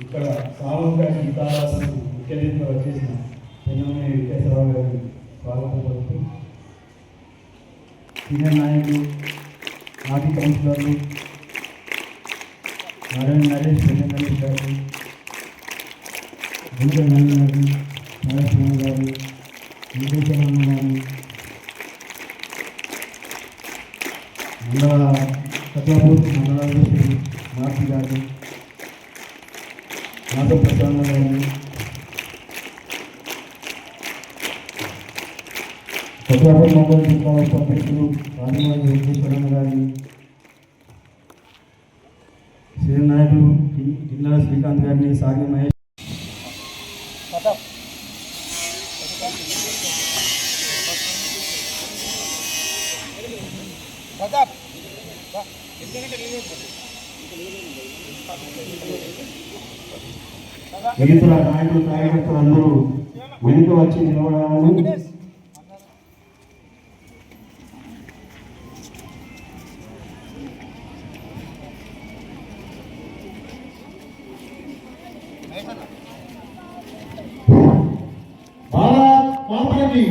ఇక్కడ సామూహిక గీతారాసనకు ముఖ్య అతిథిగా వచ్చేసిన పెన్నమనే విద్యాసరావు గారిని స్వాగతం పలుకుతూ సీనియర్ నాయకులు మాజీ కౌన్సిలర్లు నారాయణ నరేష్ పెన్న నరేష్ గారు గుంజ నారాయణ గారు నరసింహ గారు వెంకటేశ్వరరావు గారు మండల సత్యాపూర్ మండలాధ్యక్షుడు మార్చి గారు మాధవ ప్రసన్న గారు సత్యాపూర్ మండల జిల్లా ఉపాధ్యక్షుడు రాజమాజి వెంకటేశ్వరరావు గారిని సీనియర్ నాయకులు జిల్లా శ్రీకాంత్ గారిని సాగి మహేష్ మిగతా నాయకులు కార్యకర్తలు అందరూ వెనుక వచ్చి నిలబడాలని భారత్ మాతాకి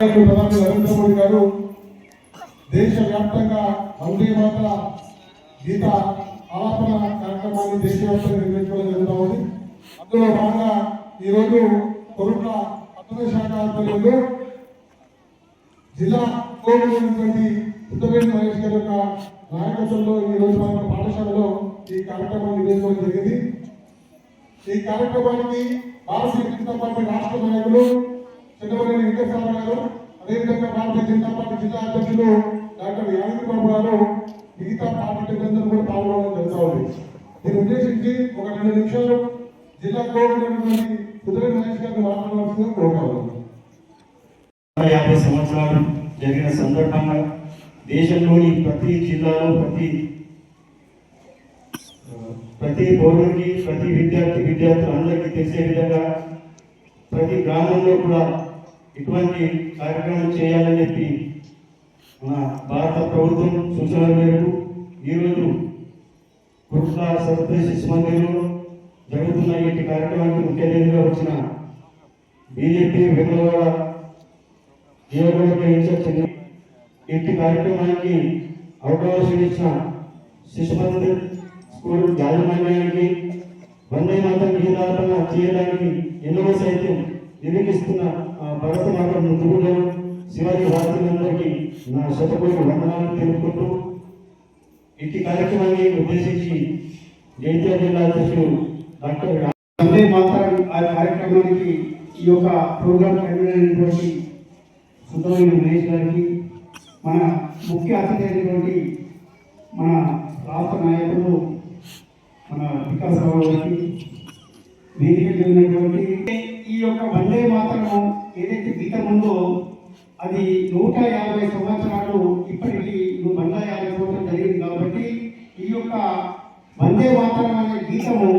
ప్రధాని నరేంద్ర మోడీ గారు దేశవ్యాప్తంగా వందే మాత గీత ఆలాపన కార్యక్రమాన్ని దేశవ్యాప్తంగా నిర్వహించడం జరుగుతూ ఉంది. అందులో భాగంగా ఈరోజు కొరుట్ల పట్టణ శాఖ ఆధ్వర్యంలో జిల్లా కోరుకున్నటువంటి ఉన్నటువంటి మహేష్ గారి యొక్క నాయకత్వంలో ఈరోజు మన పాఠశాలలో ఈ కార్యక్రమం నిర్వహించడం జరిగింది. ఈ కార్యక్రమానికి భారతీయ జనతా పార్టీ రాష్ట్ర నాయకులు చంద్రబాబు వెంకటేశ్వర గారు. అదేవిధంగా భారతీయ జనతా పార్టీ జిల్లా అధ్యక్షులు డాక్టర్ యాదగిరి బాబు గారు మిగతా పార్టీ అందరూ కూడా పాల్గొనడం జరుగుతూ ఉంది. దీన్ని ఉద్దేశించి ఒక రెండు నిమిషాలు జిల్లా కోవిడ్ ఉన్నటువంటి మహేష్ గారిని మాట్లాడవలసిందిగా కోరుకోవాలి యాభై సంవత్సరాలు జరిగిన సందర్భంగా దేశంలోని ప్రతి జిల్లాలో ప్రతి ప్రతి పౌరుడికి ప్రతి విద్యార్థి విద్యార్థులందరికీ తెలిసే విధంగా ప్రతి గ్రామంలో కూడా ఇటువంటి కార్యక్రమం చేయాలని చెప్పి మన భారత ప్రభుత్వం సూచనల మేరకు ఈరోజు కుర్సా సరస్వతి శిశు మందిరంలో జరుగుతున్న ఈ కార్యక్రమానికి ముఖ్య అతిథిగా వచ్చిన బీజేపీ వెంగళవాడ నియోజకవర్గ ఇన్ఛార్జ్ ఇంటి కార్యక్రమానికి అవకాశం ఇచ్చిన శిశు మందిర్ స్కూల్ యాజమాన్యానికి వందే మాత్రం గీతార్పణ చేయడానికి ఎన్నో సైతం నిరూపిస్తున్న ఆ భరత మాత ముందుగా శివాజీ భారతీయులందరికీ నా శతకోటి వందనాలు తెలుపుకుంటూ ఇట్టి కార్యక్రమాన్ని ఉద్దేశించి జైత్యాల జిల్లా అధ్యక్షుడు డాక్టర్ వందే మాతరం ఆ కార్యక్రమానికి ఈ యొక్క ప్రోగ్రాం కన్వీనర్ సుందరమైన మహేష్ గారికి మన ముఖ్య అతిథి అయినటువంటి మన రాష్ట్ర నాయకులు మన వికాసరావు గారికి వేదిక ఉన్నటువంటి ఈ యొక్క వందే మాత్రము ఏదైతే గీతం ఉందో అది నూట యాభై సంవత్సరాలు ఇప్పటికీ వంద యాభై సంవత్సరాలు జరిగింది కాబట్టి ఈ యొక్క వందే మాత్రం అనే గీతము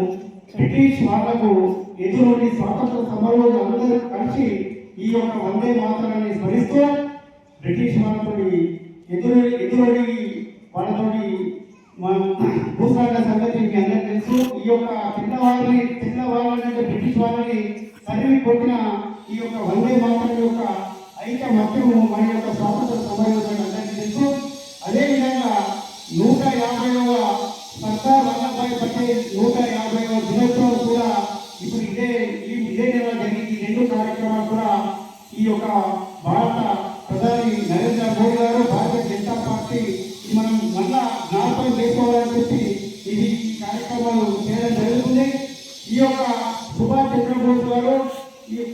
బ్రిటిష్ వాళ్ళకు ఎదురుని స్వాతంత్ర సమరంలో అందరూ కలిసి ఈ యొక్క వందే మాత్రాన్ని స్మరిస్తూ బ్రిటిష్ వాళ్ళతో ఎదురు ఎదురడి వాళ్ళతోటి మన భూస్వాళ్ళ సంగతి మీ అందరికీ తెలుసు. ఈ యొక్క చిన్న చిన్నవాళ్ళని చిన్నవాళ్ళని అంటే బ్రిటిష్ వాళ్ళని తరిమి కొట్టిన ఈ యొక్క వందే మాతరం యొక్క ఐకమత్యము మన యొక్క స్వాతంత్ర సమయంలో అందరికీ తెలుసు. అదేవిధంగా నూట యాభైవ సర్దార్ వల్లభాయ్ పటేల్ నూట యాభైవ దినోత్సవం కూడా ఇప్పుడు ఇదే ఈ- ఇదే నెల జరిగింది. రెండు కార్యక్రమాలు కూడా ఈ యొక్క భారత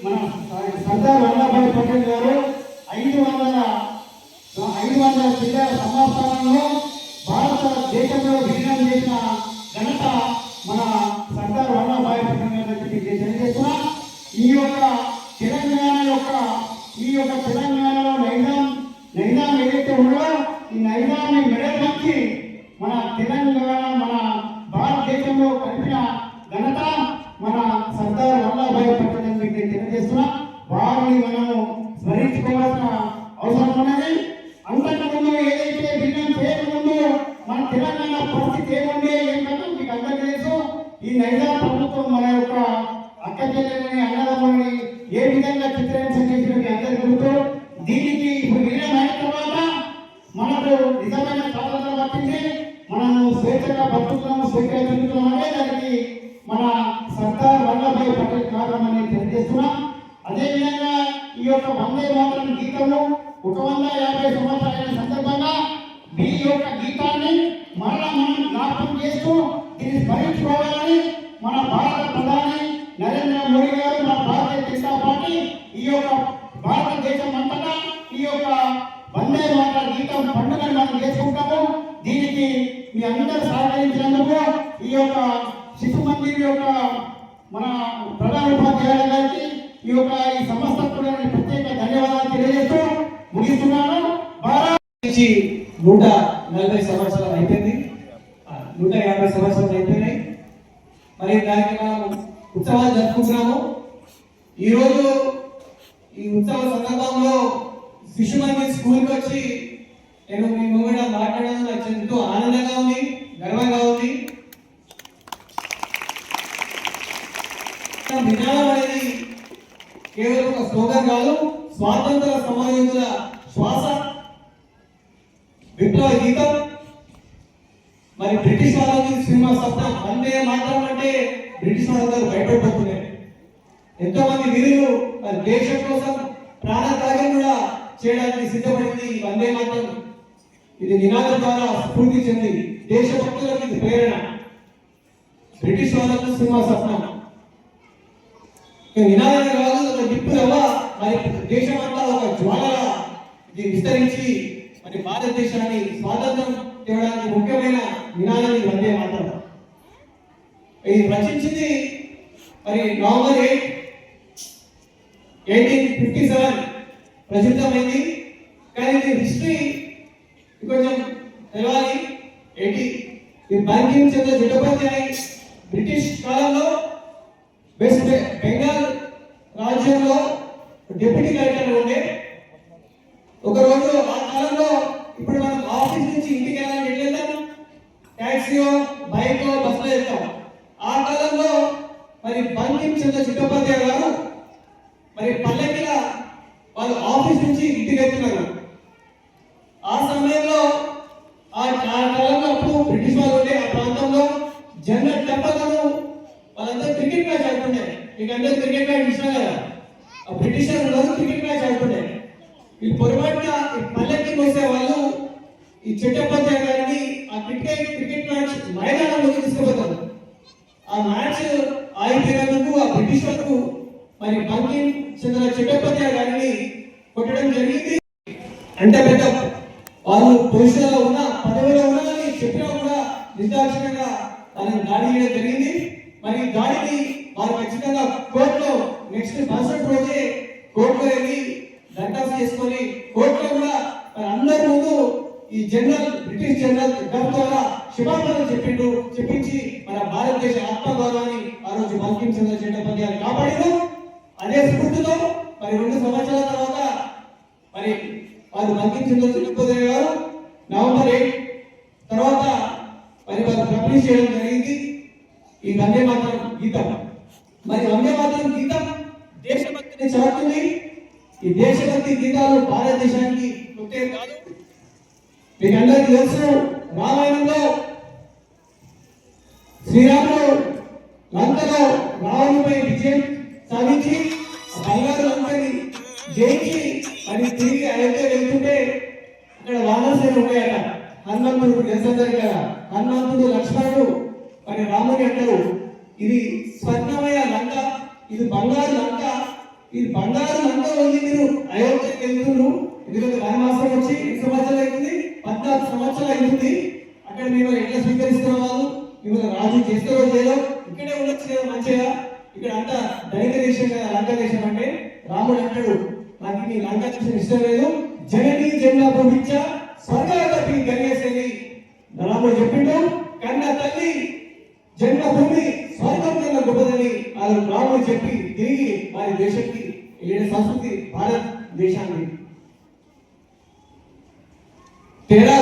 మన సర్దార్ వల్లభాయ్ పటేల్ మన పరిస్థితి ఏముండే ఏం మీకు అందరికీ తెలుసు. ఈ నైజాం ప్రభుత్వం మన యొక్క అక్క చెల్లెలని నరేంద్ర గారు మన భారతీయ జనతా పార్టీ. ఈ యొక్క భారతదేశం అంతటా ఈ యొక్క వందే మాతర గీతం పండుగను మనం చేసుకుంటాము. దీనికి మీ అందరూ సహకరించినందుకు ఈ యొక్క శిశు మందిర్ యొక్క మన ప్రధాన ఉపాధ్యాయుల గారికి ఈ యొక్క ఈ సంస్థ ప్రత్యేక ధన్యవాదాలు తెలియజేస్తూ ముగిస్తున్నాను. భారత్ నూట నలభై సంవత్సరాలు అయిపోయింది. నూట యాభై సంవత్సరాలు అయిపోయినాయి. మరి దానికి మనం ఉత్సవాలు జరుపుకుంటున్నాము. ఈరోజు ఈ ఉత్సవ సందర్భంలో శిశు మందిర్ స్కూల్కి వచ్చి నేను మీ ముంగడ మాట్లాడడం నాకు ఎంతో ఆనందంగా ఉంది గర్వంగా ఉంది. విధానం అనేది కేవలం ఒక స్లోగన్ కాదు స్వాతంత్ర సమరయోధుల శ్వాస విప్లవ గీతం. మరి బ్రిటిష్ వాళ్ళకి సినిమా శబ్దం వందే మాత్రం అంటే బ్రిటిష్ వాళ్ళందరూ భయపడిపోతున్నారు ఎంతో మంది వీరులు దేశం కోసం ప్రాణ త్యాగం కూడా చేయడానికి సిద్ధపడింది ఈ వందే మాత్రం. ఇది నినాదం ద్వారా స్ఫూర్తి చెంది దేశభక్తులకు ఇది ప్రేరణ. బ్రిటిష్ వాళ్ళకు సినిమా స్వప్నం నినాదం కాదు ఒక నిప్పులవ మరి అంతా ఒక జ్వాలగా ఇది విస్తరించి మరి భారతదేశాన్ని స్వాతంత్రం తేవడానికి ముఖ్యమైన నినాదం వందే మాత్రం. ఇది రచించింది మరి November eight eighteen fifty seven ప్రసిద్ధమైంది. కానీ ఇది హిస్టరీ కొంచెం తెలవాలి. ఏంటి? ఈ బంకిం చంద్ర చట్టోపాధ్యాయ బ్రిటిష్ కాలంలో వెస్ట్ బెంగాల్ రాజ్యంలో డిప్యూటీ కలెక్టర్ ఉండే ఒక రోజు ఆ కాలంలో ఇప్పుడు మనం ఆఫీస్ నుంచి ఇంటికి వెళ్ళాలని ఎట్లా వెళ్తాం ట్యాక్సీయో బైకో బస్సులో వెళ్తాం ఆ కాలంలో మరి బంకిం చంద్ర చట్టోపాధ్యాయ గారు మరి పల్లెకిల వాళ్ళు ఆఫీస్ నుంచి ఇంటికి వెళ్తున్నారు ఆ సమయంలో ఆ ఆ కాలంలో అప్పుడు బ్రిటిష్ వాళ్ళు ఉండే ఆ ప్రాంతంలో జనరల్ టెంపర్లను వాళ్ళ మ్యాచ్ ఆడుతుండే మీకు అందరూ క్రికెట్ మ్యాచ్ ఇచ్చినా కదా ఆ బ్రిటిషర్ రోజు క్రికెట్ మ్యాచ్ ఆడుతుండే ఈ పొరపాటున ఈ పల్లెకి మోసే వాళ్ళు ఈ చెట్టపద్య గారిని ఆ క్రికెట్ క్రికెట్ మ్యాచ్ మైదానంలోకి తీసుకుపోతారు ఆ మ్యాచ్ ఆగిపోయినందుకు ఆ బ్రిటిష్ వాళ్ళకు మరి బంకిం చంద్ర చెట్టపద్య గారిని కొట్టడం జరిగింది అంటే పెద్ద వాళ్ళు పొజిషన్లో ఉన్న పదవిలో ఉన్నారని చెప్పినా కూడా నిర్దాక్షిణ్యంగా వాళ్ళని దాడి చేయడం జరిగింది మరి ఈ దాడిని వారు ఖచ్చితంగా కోర్టులో నెక్స్ట్ మరుసటి రోజే కోర్టులో వెళ్ళి దరఖాస్తు చేసుకొని కోర్టులో కూడా మరి అందరి ముందు ఈ జనరల్ బ్రిటిష్ జనరల్ గర్ ద్వారా క్షమాపణలు చెప్పిండు చెప్పించి మన భారతదేశ ఆత్మగౌరవాన్ని ఆ రోజు బంకిం చంద్ర కాపాడారు అదే స్ఫూర్తితో మరి రెండు సంవత్సరాల తర్వాత మరి వారు బంకిం చంద్ర గారు నవంబర్ ఎయిట్ తర్వాత మరి వారు పబ్లిష్ చేయడం జరిగింది. ఈ వందే మాత్రం గీతం. మరి వందే మాత్రం గీతం దేశభక్తిని చదువుతుంది ఈ దేశభక్తి గీతాలు భారతదేశానికి ముఖ్యం కాదు. మీకు అందరికీ తెలుసు రామాయణంలో శ్రీరాముడు లంకలో రావణుపై విజయం సాధించి ఆ బంగారు లంకని జయించి అది తిరిగి అయోధ్య వెళ్తుంటే అక్కడ వానరసేన ఉన్నాయట. హనుమంతుడు తెలుసందరు కదా. హనుమంతుడు లక్ష్మణుడు మరి రాముని అంటారు. ఇది స్వర్ణమయ లంక ఇది బంగారు లంక ఇది బంగారు లంక ఉంది మీరు అయోధ్యకి వెళ్తున్నారు ఎందుకంటే వనవాసం వచ్చి ఎన్ని సంవత్సరాలు అవుతుంది పద్నాలుగు సంవత్సరాలు అవుతుంది అక్కడ మేము ఎట్లా స్వీకరిస్తున్న వాళ్ళు? మిమ్మల్ని రాజు చేస్తే చేయలేదు ఇక్కడే ఉండొచ్చు కదా మంచిగా. ఇక్కడ అంత దళిత దేశం కదా లంక దేశం అంటే రాముడు అంటాడు నాకు నీ లంక దేశం ఇష్టం లేదు. జనని జన్మ ప్రభుత్వ స్వర్గాధి గణేశని రాముడు చెప్పిండు కన్న తల్లి జన్మభూమి స్వర్గం కన్నా గొప్పదని. వాళ్ళు రాముడు చెప్పి తిరిగి వారి దేశంకి వెళ్ళిన సంస్కృతి భారత దేశాన్ని తేడా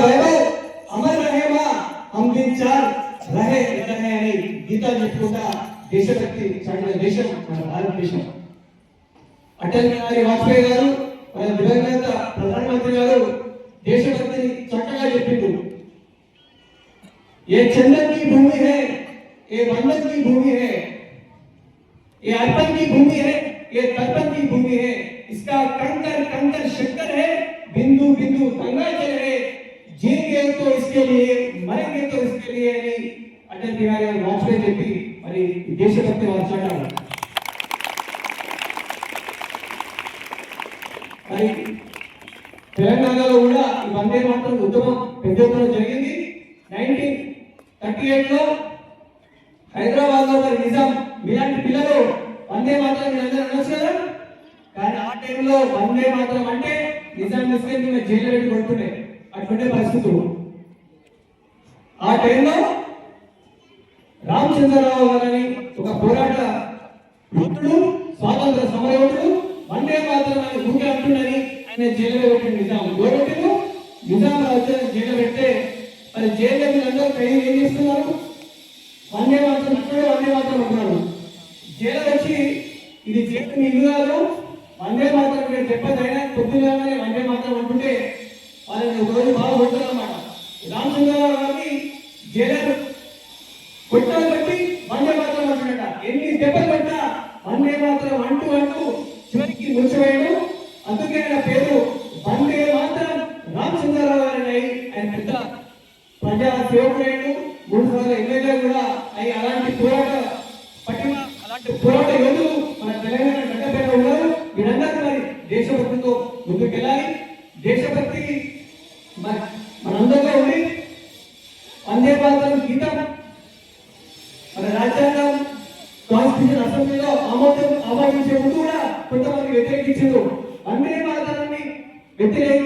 గీతా చెప్పుకుంటా దేశభక్తి చాటిన దేశం మన భారతదేశం అటల్ బిహారీ వాజ్పేయి గారు మన దివంగత ప్రధానమంత్రి గారు దేశభక్తిని చక్కగా చెప్పిండు ये चंदन की भूमि है ये बंधन की भूमि है ये अर्पण की भूमि है ये तर्पण की भूमि है इसका कंकर कंकर शक्कर है बिंदु बिंदु गंगा जल है जिएंगे तो इसके लिए मरेंगे तो इसके लिए అని అటల్ గారి గారు వాజ్పేయి చెప్పి మరి దేశభక్తి వారు మరి తెలంగాణలో కూడా ఈ వందే మాత్రం ఉద్యమం పెద్ద ఎత్తున జరిగింది. నైన్టీన్ థర్టీ ఎయిట్లో హైదరాబాద్లో మరి నిజాం మీలాంటి పిల్లలు వందే మాత్రం మీరు అనొచ్చు కదా కానీ ఆ టైంలో వందే మాత్రం అంటే నిజాం తీసుకెళ్ళి జైలు పెట్టి కొడుతుండే. అటువంటి పరిస్థితులు. ఆ టైంలో రామచంద్రరావు గారని ఒక పోరాట యుద్ధుడు స్వాతంత్ర సమరయోధుడు. వందే మాత్రం అని భూమి అంటుండని ఆయన జైల్లో పెట్టిన నిజాం. గోరొట్టును నిజాం రాజ్యాన్ని జైలు పెడితే మరి జైల్లో వీళ్ళందరూ ఖైదీ ఏం చేస్తున్నారు? వందే మాత్రం ఇప్పుడే వందే మాత్రం అంటున్నారు జైలు వచ్చి ఇది జైలు ఇల్లు కాదు. వందే మాత్రం ఇక్కడ చెప్పదైనా కొద్దిగానే వందే మాత్రం అంటుంటే వాళ్ళని ఒక రోజు బాగా కొట్టారన్నమాట రామచంద్రరావు గారిని జైలు ಒಟ್ಟಾಗಟ್ಟೆ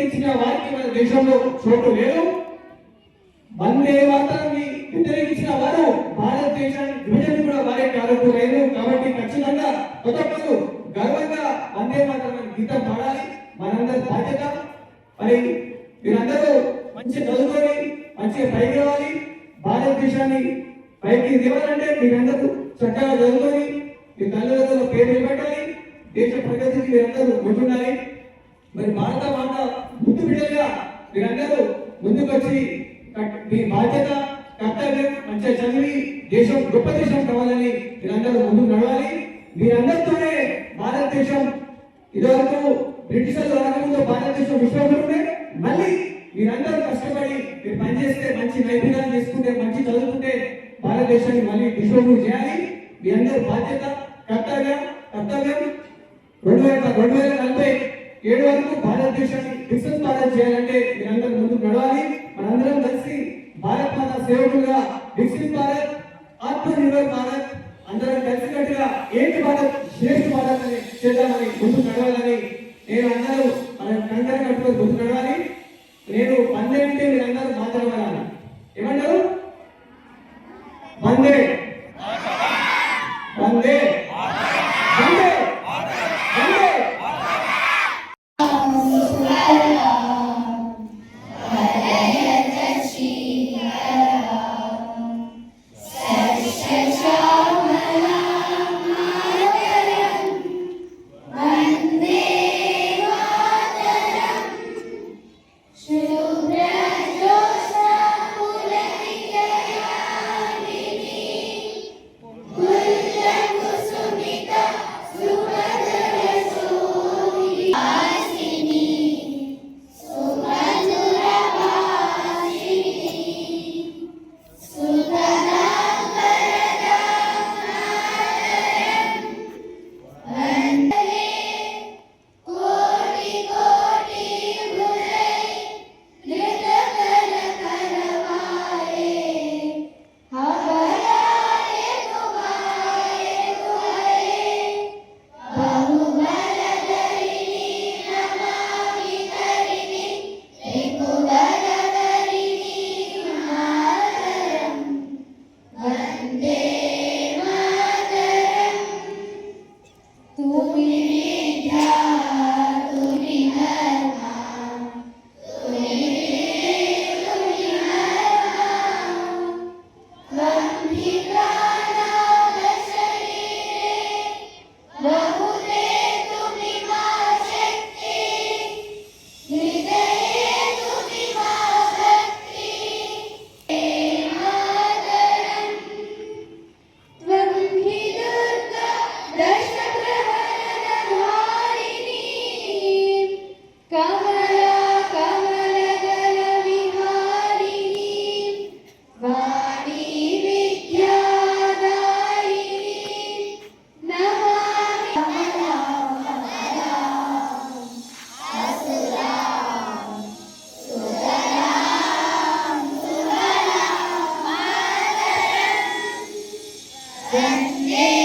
వ్యతిరేకించిన వారికి మన దేశంలో చోటు లేదు. వందే మాతరాన్ని వ్యతిరేకించిన వారు భారతదేశాన్ని విభజన కూడా వారే కారకులైన కాబట్టి ఖచ్చితంగా ప్రతి ఒక్కరు గర్వంగా వందే మాతరం గీతం పాడాలి. మనందరి బాధ్యత. మరి మీరందరూ మంచి చదువుకొని మంచిగా పైకి రావాలి భారతదేశాన్ని పైకి ఇవ్వాలంటే మీరందరూ చక్కగా చదువుకొని మీ తల్లిదండ్రుల పేరు నిలబెట్టాలి. దేశ ప్రగతికి మీరందరూ ముందుండాలి. మరి భారత మాత ముందు బిడ్డలుగా మీరందరూ ముందుకు వచ్చి మీ బాధ్యత కర్తవ్యం మంచిగా చదివి దేశం గొప్ప దేశం కావాలని మీరందరూ ముందుకు నడవాలి. మీరందరితోనే భారతదేశం ఇదివరకు బ్రిటిషర్లు రాకముందు భారతదేశం విశ్వగురునే మళ్ళీ మీరందరూ కష్టపడి మీరు పనిచేస్తే మంచి నైపుణ్యాలు చేసుకుంటే మంచి చదువుకుంటే భారతదేశాన్ని మళ్ళీ విశ్వగురు చేయాలి. మీ అందరి బాధ్యత కర్తవ్యం కర్తవ్యం. రెండు వేల రెండు వేల నలభై ఏడు వరకు భారతదేశాన్ని వికసిత భారత్ చేయాలంటే మీరందరూ ముందుకు నడవాలి. మనందరం కలిసి భారత్ మాత సేవకులుగా వికసిత భారత్ ఆత్మనిర్భర్ భారత్ అందరం కలిసినట్టుగా ఏంటి భారత్ శ్రేష్ఠ భారత్ అని చేద్దామని ముందుకు నడవాలని నేను అందరూ మన కండలు కట్టుకొని ముందుకు నడవాలి. నేను వందే అంటే మీరందరూ మాట్లాడాలి ఏమంటారు? వందే Sen ne